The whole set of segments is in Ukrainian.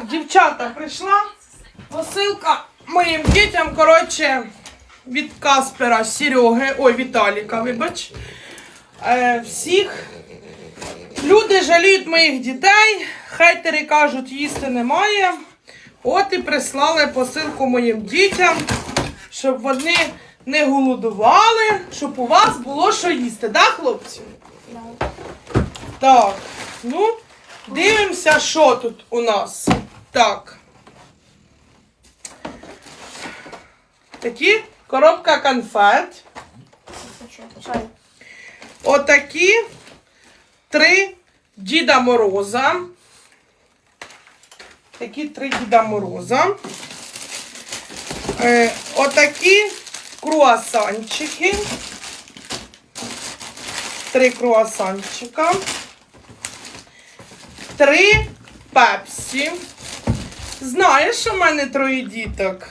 Так, дівчата, прийшла посилка моїм дітям, коротше, від Каспера, Сереги, ой, Віталіка, вибач. Е, всіх. Люди жаліють моїх дітей, хейтери кажуть, їсти немає. От і прислали посилку моїм дітям, щоб вони не голодували, щоб у вас було що їсти, так, хлопці? Так, ну, дивимося, що тут у нас. Так. Такі коробка конфет. Отакі три Діда Мороза. Такі три Діда Мороза. Е, отакі круасанчики. Три круасанчика. Три пепсі. Знаєш, що в мене троє діток?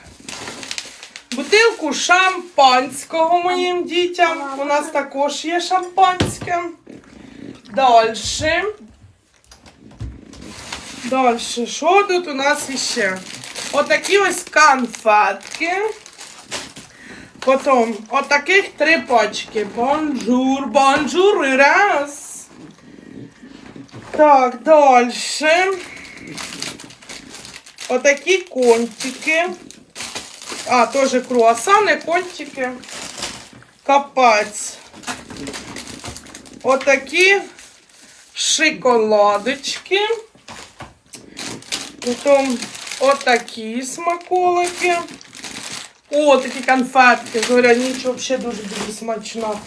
Бутилку шампанського моїм дітям. У нас також є шампанське. Дальше. Дальше. Що тут у нас іще? Отакі ось конфетки. Потім отаких три пачки. Бонжур, бонжур і раз. Так, дальше. Отакі кончики. А, теж круасани, кончики. Капець. Отакі шоколадочки. Потім отакі смаколики. О, такі конфетки. Говорять, нічого взагалі дуже дуже смачно.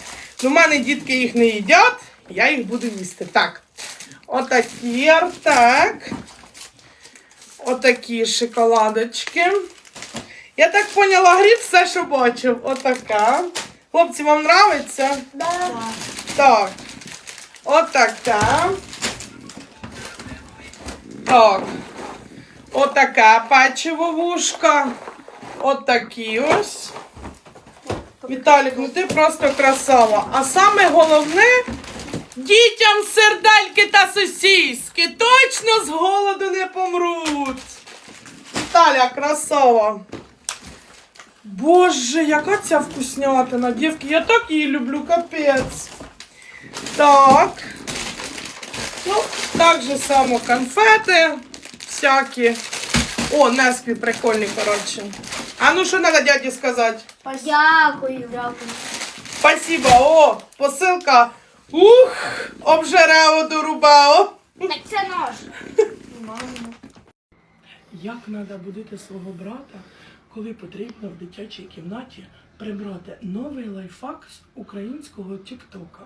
Ну, в мене дітки їх не їдять, я їх буду їсти. Так. Отакі артек. Отакі шоколадочки. Я так поняла, гріб все, що бачив. Отака. Хлопці, вам нравиться? Так. Отака. Так. Отака печиво вушка. Отакі ось. Віталік, ну ти просто красава. А саме головне дітям сердельки та сосіски точно з голоду не помруть. Віталя, красава. Боже, яка ця вкуснятина, дівки, я так її люблю, капець. Так. Ну, так же само конфети всякі. О, Нескві прикольні, коротше. А ну що треба дяді сказати? Дякую, дякую. Спасибо. О, посилка. Ух, обжирало дорубало. Так це наш. Як треба будити свого брата, коли потрібно в дитячій кімнаті прибрати новий лайфхак з українського тіктока?